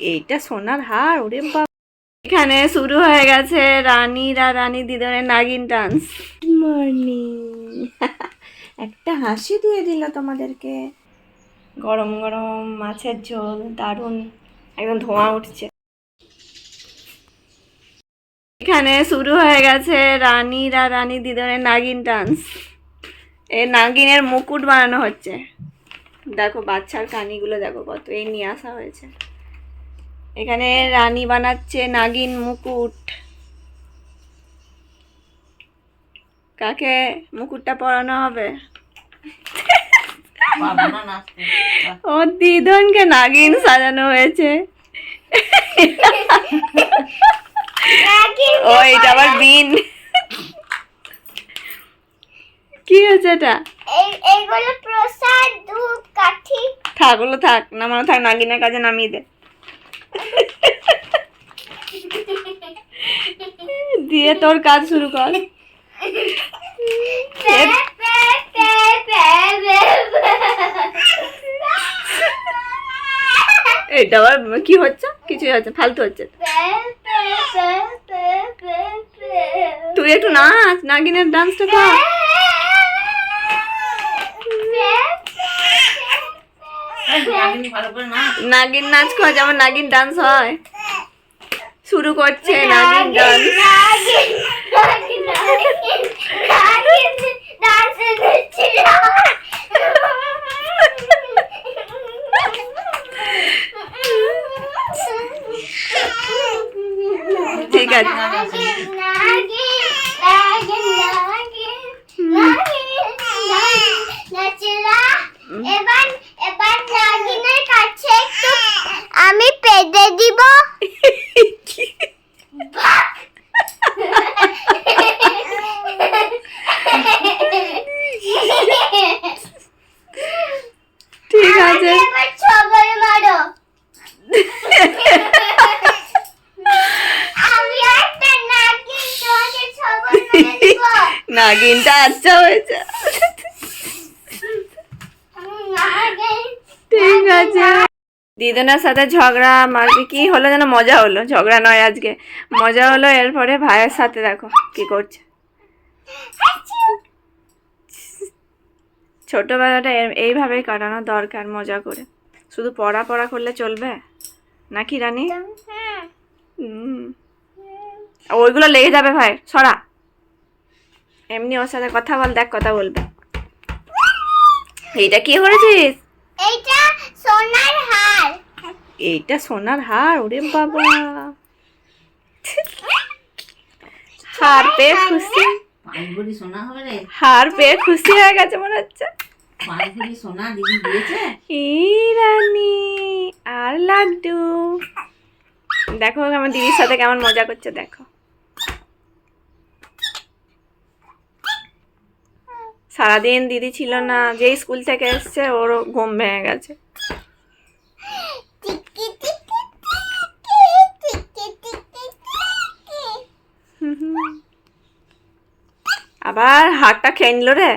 এইটা সোনার হার, ওরে বাবা। এখানে শুরু হয়ে গেছে রানীর রানী দিদনের নাগিন ডান্স মর্নিং একটা হাসি দিয়ে দিল তোমাদেরকে। গরম গরম মাছের ঝোল, দারুণ। একদম ধোঁয়া উঠছে। এখানে শুরু হয়ে গেছে রানীর রানী দিদনের নাগিন ডান্স এই নাগিনের মুকুট বানানো হচ্ছে। দেখো বাচ্চার কানিগুলো দেখো কত, এই নিয়ে আসা হয়েছে। এখানে রানী বানাচ্ছে নাগিন মুকুট। কাকে মুকুটটা পরানো হবে? না ও দিদনকে নাগিন সাজানো হয়েছে। ও এটা আবার বিন। কি হয়েছে এটা? এই- এইগুলো প্রসাদ ধূপ কাঠি। থাক ওগুলো থাক নামানো থাক নাগিনের কাজে নামিয়ে দে। দিয়ে তোর কাজ শুরু কর। এটা আবার কি হচ্ছে? কিছুই হচ্ছে ফালতু হচ্ছে। তুই একটু নাচ নাগিনের ডান্সটা কর। নাগিনী নাচ করে যেমন নাগিন ডান্স হয়। শুরু করছে নাগিন ডান্স নাগিন, নাগিন, নাগিন, নাগিন, dance দিচ্ছিল। ঠিক আছে নাগিন, নাগিন, নাগিন, নাগিন, নাগিন, নাগিন, নাচলা। এবার এবার নাগিনের কাছে একটু আমি পেদে দিব ঠিক আছে এবার ছবল মারো আমি একটা নাগিন তোমাকে ছবল মেরে দিব। নাগিনটা আচ্ছা হয়েছে। ঠিক আছে। দিদনের সাথে ঝগড়া মারবি কি হলো যেন মজা হলো? ঝগড়া নয় আজকে। মজা হলো এরপরে ভাইয়ের সাথে দেখো কি করছে। ছোটবেলাটা এইভাবেই কাটানো দরকার মজা করে। শুধু পড়া পড়া করলে চলবে? নাকি রানী? ওইগুলো লেগে যাবে ভাই, সরা। এমনি ওর সাথে কথা বল, দেখ কথা বলবে। এইটা কি করেছিস? এইটা সোনার হার। এইটা সোনার হার ওরে বাবা। হার পেয়ে খুশি। সোনা হবে রে। হার পেয়ে খুশি হয়ে গেছে মনে হচ্ছে। সোনা দিদি দিয়েছে? এই রানী আর লাড্ডু। দেখো আমার দিদির সাথে কেমন মজা করছে দেখো। সারাদিন দিদি ছিল না যেই স্কুল থেকে এসছে ওরও ঘুম ভেঙে গেছে। আবার হাতটা খেয়ে নিল রে।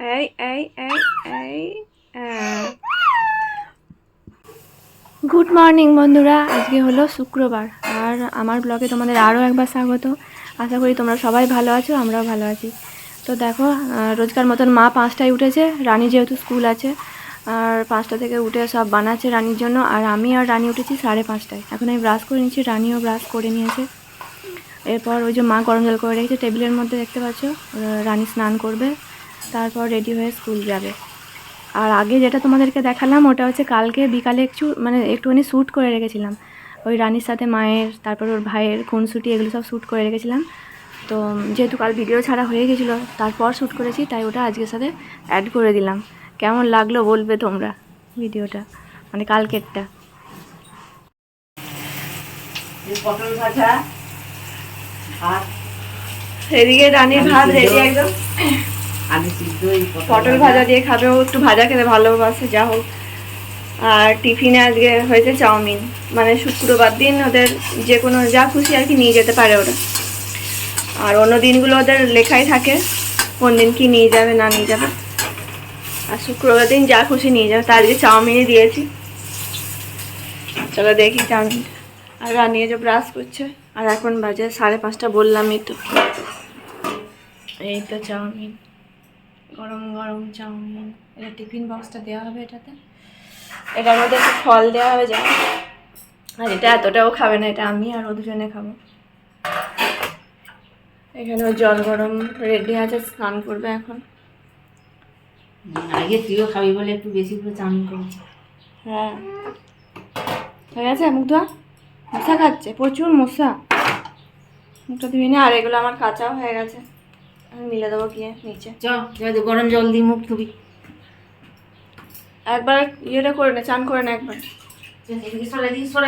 এই এই এই এই গুড মর্নিং বন্ধুরা। আজকে হলো শুক্রবার। আর আমার ব্লগে তোমাদের আরও একবার স্বাগত। আশা করি তোমরা সবাই ভালো আছো, আমরাও ভালো আছি। তো দেখো রোজকার মতন মা পাঁচটায় উঠেছে। রানী যেহেতু স্কুল আছে আর পাঁচটা থেকে উঠে সব বানাচ্ছে রানীর জন্য। আর আমি আর রানী উঠেছি সাড়ে পাঁচটায়। এখন আমি ব্রাশ করে নিচ্ছি রানীও ব্রাশ করে নিয়েছে। এরপর ওই যে মা গরম জল করে রেখেছে, টেবিলের মধ্যে দেখতে পাচ্ছ? রানী স্নান করবে, তারপর রেডি হয়ে স্কুল যাবে। আর আগে যেটা তোমাদেরকে দেখালাম, ওটা হচ্ছে কালকে বিকালে একটু মানে একটুখানি শ্যুট করে রেখেছিলাম। ওই রানীর সাথে মায়ের, তারপর ওর ভাইয়ের খুনসুটি, এগুলো সব শ্যুট করে রেখেছিলাম। তো যেহেতু কাল ভিডিও ছাড়া হয়ে গেছিল, তারপর শ্যুট করেছি, তাই ওটা আজকের সাথে অ্যাড করে দিলাম। কেমন লাগল বলবে তোমরা ভিডিওটা? মানে কালকেরটা। এই পটল ভাজা আর এদিকে রানীর ভাত রেডি একদম। পটল ভাজা দিয়ে খাবে ও একটু ভাজা খেতে ভালোবাসে যা হোক। আর টিফিনে আজকে হয়েছে চাউমিন। মানে শুক্রবার দিন ওদের যে কোনো যা খুশি আর কি নিয়ে যেতে পারে ওরা। আর অন্য দিনগুলো ওদের লেখাই থাকে কোন দিন কি নিয়ে যাবে না নিয়ে যাবে। আর শুক্রবার দিন যা খুশি নিয়ে যাবে তার আজকে চাউমিনই দিয়েছি। চলো দেখি চাউমিন। আর রানিয়ে যে ব্রাশ করছে। আর এখন বাজে সাড়ে পাঁচটা, বললামই তো। এই তো চাউমিন। গরম গরম চাউমিন। এটা টিফিন বক্সটা দেওয়া হবে এটাতে। এটার মধ্যে একটু ফল দেওয়া হবে যা আর এটা এতটাও খাবে না, এটা আমি আর ও দুজনে খাব। এখানে ওর জল গরম রেডি আছে, স্নান করবে এখন। আগে তুইও খাবি বলে একটু বেশি করে চাউমিন করেছি। হ্যাঁ। হয়ে গেছে মুখ ধোয়া মশা খাচ্ছে প্রচুর মশা। মুখটা ধুয়ে নে আর এগুলো আমার কাঁচাও হয়ে গেছে। আমি মিলে দেবো গিয়ে নিচে। চ যাতে গরম জল দিয়ে মুখ ধুবি। একবার ইয়েটা করে নে চান করে নে একবার। চল,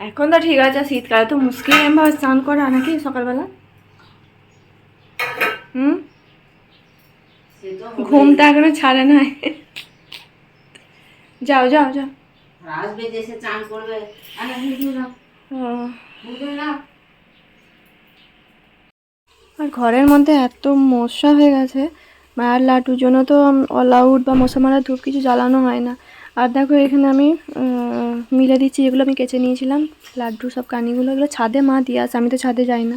এখন তো ঠিক আছে শীতকালে তো মুশকিল এমভাবে স্নান করা নাকি সকালবেলা? হুম? ঘুমটা এখনও ছাড়ে নাই। যাও যাও যাও। আসবে চান করবে। আরে ঘরের মধ্যে এত মশা হয়ে গেছে। মায়ের লাড্ডুর জন্য তো অলাউড বা মশা মারা ধূপ কিছু জ্বালানো হয় না। আর দেখো এখানে আমি মিলে দিচ্ছি যেগুলো আমি কেচে নিয়েছিলাম। লাড্ডু সব কানিগুলো এগুলো ছাদে মা দিয়ে আসে আমি তো ছাদে যাই না।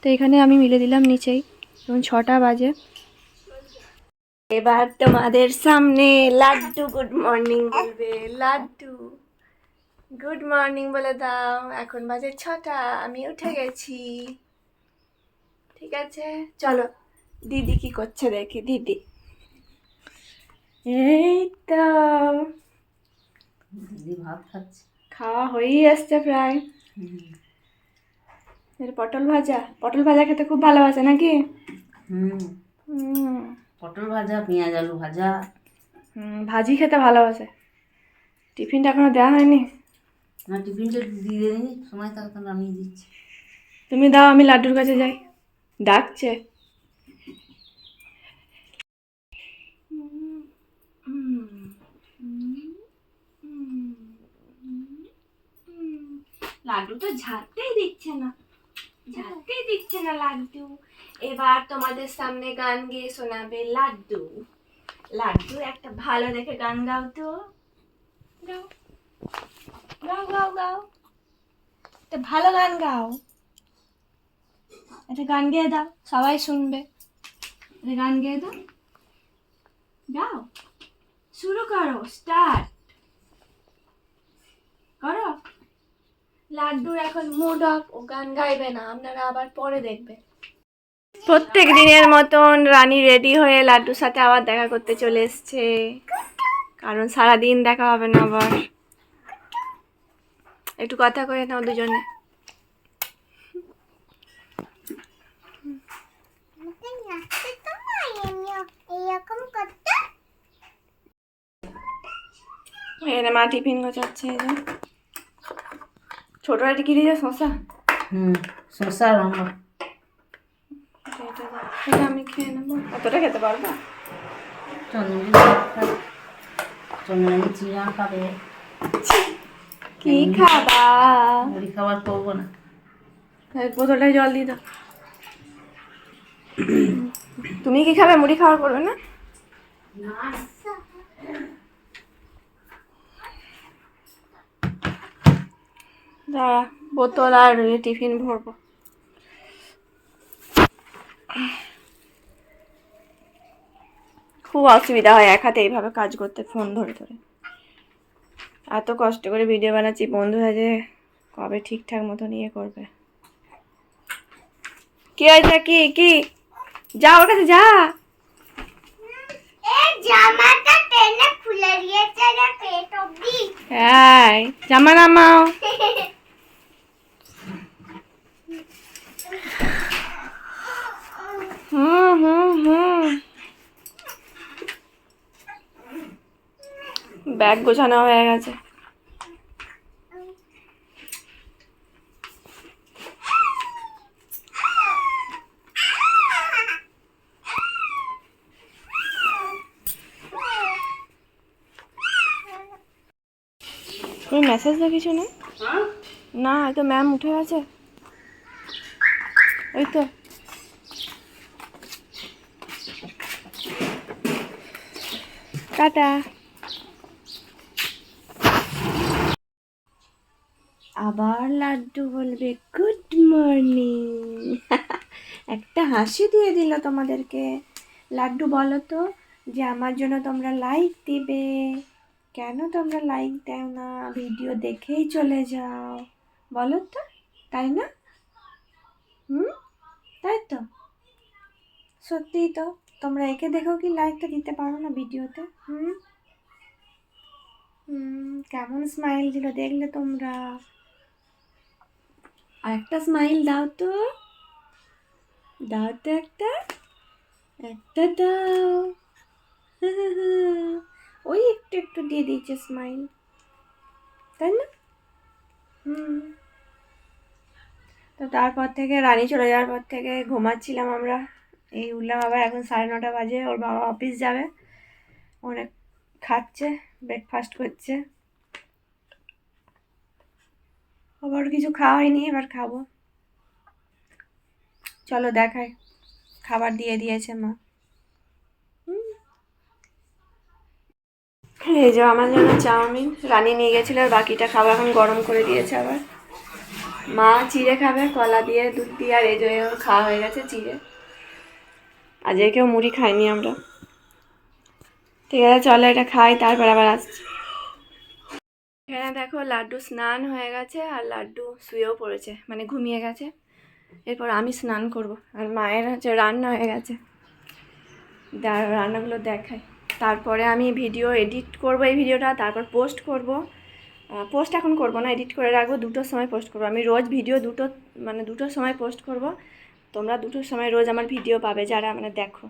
তো এখানে আমি মিলে দিলাম নিচেই। এখন ছটা বাজে। এবার তোমাদের সামনে লাড্ডু গুড মর্নিং বলবে। লাড্ডু গুড মর্নিং বলে দাও। এখন বাজে ছটা আমি উঠে গেছি। ঠিক আছে? চলো দিদি কি করছে দেখি দিদি। এই তো। দিদি ভাত খাচ্ছে। খাওয়া হয়েই আসছে প্রায়। এর পটল ভাজা? পটল ভাজা খেতে খুব ভালোবাসে নাকি? হুম। হুম। পটল ভাজা পেঁয়াজ আলু ভাজা। হুম, ভাজি খেতে ভালোবাসে। টিফিনটা এখনও দেওয়া হয়নি? না টিফিনটা দিয়ে দেয়নি। সময় থাকতো নামিয়ে দিচ্ছি। তুমি দাও আমি লাড্ডুর কাছে যাই। ডাকছে। লাড্ডু তো ঝাড়তেই দিচ্ছে না। ঝাড়তেই দিচ্ছে না লাড্ডু। এবার তোমাদের সামনে গান গেয়ে শোনাবে লাড্ডু। লাড্ডু একটা ভালো দেখে গান গাও তো। গাও। গাও গাও গাও। একটা ভালো গান গাও। একটা গান গেয়ে দাও, সবাই শুনবে। একটা গান গেয়ে দাও। গাও। শুরু করো, স্টার্ট। করো। লাড্ডুর এখন মুড অফ ও গান গাইবে না, আপনারা আবার পরে দেখবে প্রত্যেক দিনের মতন রানী রেডি হয়ে লাড্ডুর সাথে আবার দেখা করতে চলে এসছে। কারণ সারা দিন দেখা হবে না আবার। একটু কথা কয়ে নাও দুজনে। এখানে মা টিফিন গোছাচ্ছে, এই ছোট একটা কি দিয়ে শশা হুম শসা লঙ্কা এটা আমি খেয়ে নেব। অতটা খেতে পারব? খাবে চন্দ্রমিলি চিড়া খাবে। কি খাবা? মুড়ি খাবার করব না। বোতলটায় জল দিয়ে দাও। তুমি কি খাবে? মুড়ি খাওয়ার করবে না। দাঁড়া বোতল আর টিফিন ভরবো। খুব অসুবিধা হয় এক হাতে এইভাবে কাজ করতে ফোন ধরে ধরে। এত কষ্ট করে ভিডিও বানাচ্ছি বন্ধুরা যে কবে ঠিকঠাক মতো নিয়ে করবে। কি হয়েছে কি? কি? যা ওর কাছে যা। হ্যাঁ জামা নামাও। হুম হুম হুম। ব্যাগ গোছানো হয়ে গেছে। মেসেজ দেখিস না না হয়তো ম্যাম উঠে গেছে। ওই তো। টাটা। আবার লাড্ডু বলবে, গুড মর্নিং। একটা হাসি দিয়ে দিল তোমাদেরকে। লাড্ডু বলো তো যে, আমার জন্য তোমরা লাইক দিবে। কেন তোমরা লাইক দাও না? ভিডিও দেখেই চলে যাও। বলো তো, তাই না? হুম? তাই তো? সত্যিই তো। তোমরা একে দেখেও কি লাইকটা দিতে পারো না ভিডিওতে হুম? কেমন স্মাইল দিল দেখলে তোমরা। আর একটা স্মাইল দাও তো। দাও তো একটা। একটা দাও। ওই একটু একটু দিয়ে দিয়েছে স্মাইল তাই না? হুম। তো তারপর থেকে রানী চলে যাওয়ার পর থেকে ঘুমাচ্ছিলাম আমরা। এই উঠলাম আবার এখন সাড়ে নটা বাজে, ওর বাবা অফিস যাবে। অনেক খাচ্ছে ব্রেকফাস্ট করছে। আবার কিছু খাওয়া হয়নি, এবার খাব। চলো দেখাই। খাবার দিয়ে দিয়েছে মা। এই যে আমার জন্য চাউমিন, রানি নিয়ে গেছিল, আর বাকিটা খাবার এখন গরম করে দিয়েছে আবার। মা চিড়ে খাবে, কলা দিয়ে, দুধ দিয়ে, আর এই যে খাওয়া হয়ে গেছে চিড়ে। আজকে কেউ মুড়ি খাইনি আমরা। ঠিক আছে, চলো এটা খাই, তারপর আবার আসছি। এখানে দেখো লাড্ডু স্নান হয়ে গেছে আর লাড্ডু শুয়েও পড়েছে মানে ঘুমিয়ে গেছে। এরপর আমি স্নান করব আর মায়ের হচ্ছে রান্না হয়ে গেছে। রান্নাগুলো দেখাই। তারপরে আমি ভিডিও এডিট করব এই ভিডিওটা, তারপর পোস্ট করব। পোস্ট এখন করব না, এডিট করে রাখব, দুটোর সময় পোস্ট করব। আমি রোজ ভিডিও দুটো মানে দুটোর সময় পোস্ট করব। তোমরা দুটোর সময় রোজ আমার ভিডিও পাবে, যারা মানে দেখো।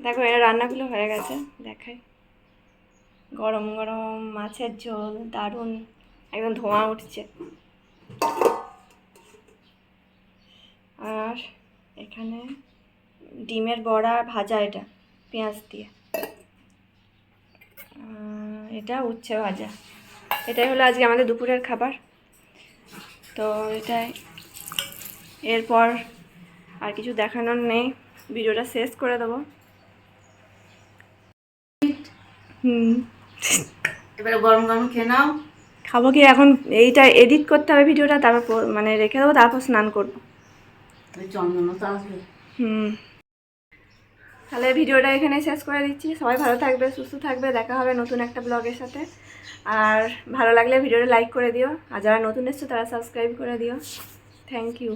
দেখো, এরা রান্নাগুলো হয়ে গেছে, দেখাই। গরম গরম মাছের ঝোল, দারুণ। একদম ধোঁয়া উঠছে। আর এখানে ডিমের বড়া ভাজা এটা, পেঁয়াজ দিয়ে। এটা উচ্ছে ভাজা। এটাই হলো আজকে আমাদের দুপুরের খাবার। তো এটাই। এরপর আর কিছু দেখানোর নেই। ভিডিওটা শেষ করে দেবো। হুম। এবারে গরম গরম খেয়ে নাও। খাব কি? এখন এইটা এডিট করতে হবে ভিডিওটা তারপর মানে রেখে দেবো তারপর স্নান করব। হুম। তাহলে ভিডিওটা এখানে শেষ করে দিচ্ছি। সবাই ভালো থাকবে সুস্থ থাকবে। দেখা হবে নতুন একটা ব্লগের সাথে। আর ভালো লাগলে ভিডিওটা লাইক করে দিও। আর যারা নতুন এসছো তারা সাবস্ক্রাইব করে দিও। Thank you